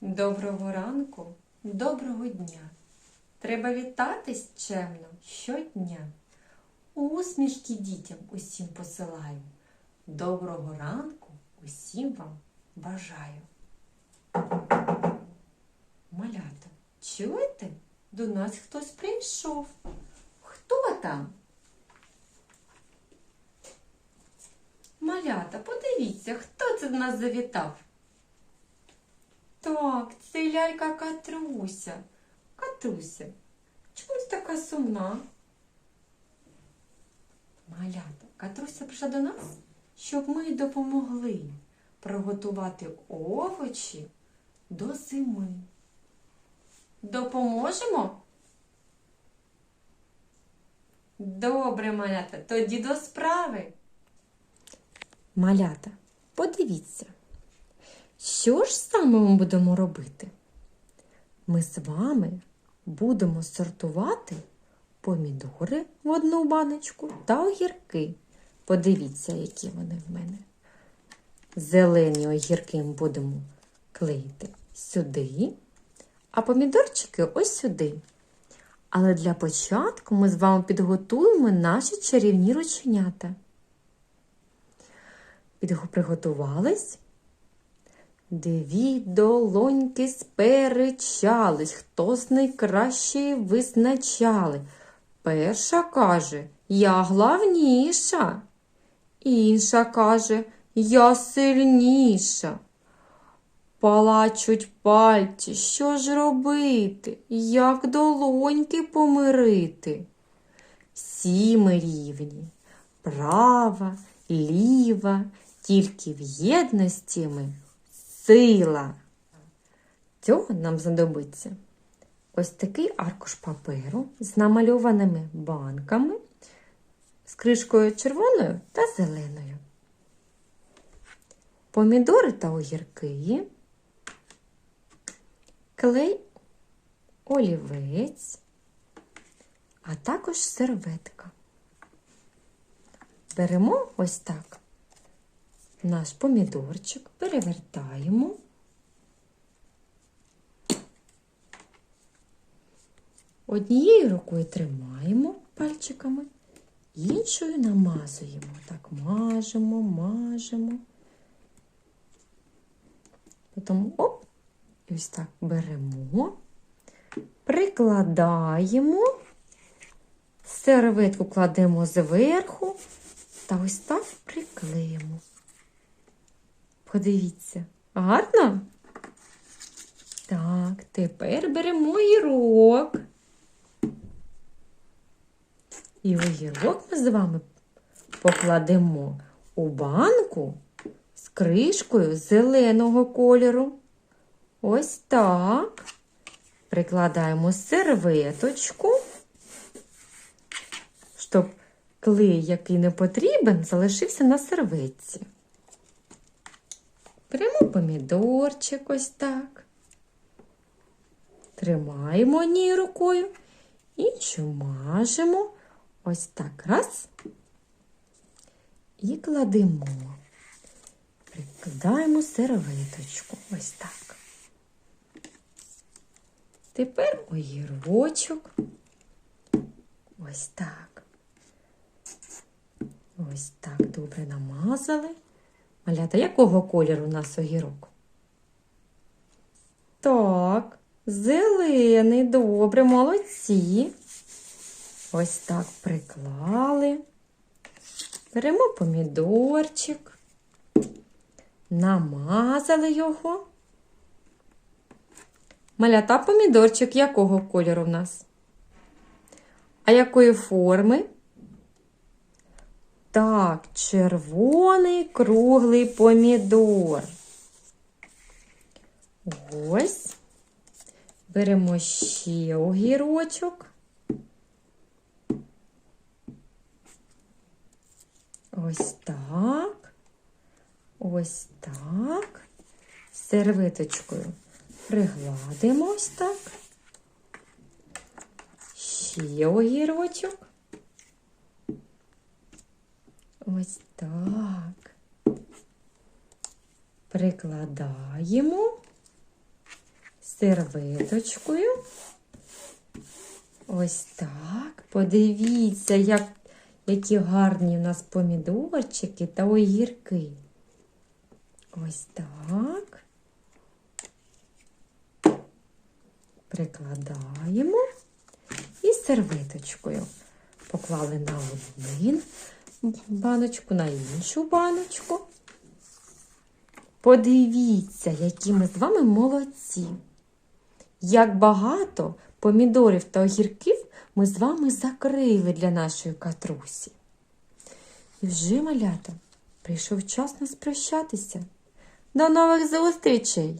Доброго ранку, доброго дня. Треба вітатись чемно щодня. Усмішки дітям усім посилаю. Доброго ранку усім вам бажаю. Малята, чуєте? До нас хтось прийшов. Хто там? Малята, подивіться, хто це до нас завітав? Так, це лялька Катруся. Катруся, чому ти така сумна? Малята, Катруся прийшла до нас, щоб ми допомогли приготувати овочі до зими. Допоможемо? Добре, малята, тоді до справи. Малята, подивіться. Що ж саме ми будемо робити? Ми з вами будемо сортувати помідори в одну баночку та огірки. Подивіться, які вони в мене. Зелені огірки ми будемо клеїти сюди, а помідорчики ось сюди. Але для початку ми з вами підготуємо наші чарівні рученята. Приготувались? Дві долоньки сперечались, хто з найкращої визначали. Перша каже, я главніша. Інша каже, я сильніша. Палачуть пальці, що ж робити, як долоньки помирити? Всі ми рівні, права, ліва, тільки в єдності ми сила. Цього нам знадобиться ось такий аркуш паперу з намальованими банками, з кришкою червоною та зеленою. Помідори та огірки, клей, олівець, а також серветка. Беремо ось так наш помідорчик, перевертаємо. Однією рукою тримаємо пальчиками, іншою намазуємо. Так, мажемо, мажемо. Потім оп, і ось так беремо, прикладаємо, серветку кладемо зверху та ось так приклеїмо. Подивіться, гарно? Так, тепер беремо огірок. І огірок ми з вами покладемо у банку з кришкою зеленого кольору. Ось так. Прикладаємо серветочку, щоб клей, який не потрібен, залишився на серветці. Беремо помідорчик ось так. Тримаємо однією рукою, іншу мажемо. Ось так раз. І кладемо. Прикладаємо серветочку. Ось так. Тепер огірочок. Ось так. Ось так добре намазали. Малята, якого кольору у нас огірок? Так, зелений, добре, молодці. Ось так приклали. Беремо помідорчик, намазали його. Малята помідорчик якого кольору в нас? А якої форми? Так, червоний круглий помідор. Ось. Беремо ще огірочок. Ось так. Ось так. Сервиточкою пригладимо ось так. Ще огірочок. Ось так. Прикладаємо. серветочкою. Ось так. Подивіться, як, які гарні у нас помідорчики та огірки. Ось так. Прикладаємо і серветочкою. Поклали на один баночку, на іншу баночку. Подивіться, які ми з вами молодці. Як багато помідорів та огірків ми з вами закрили для нашої катрусі. І вже, малята, прийшов час нас прощатися. До нових зустрічей!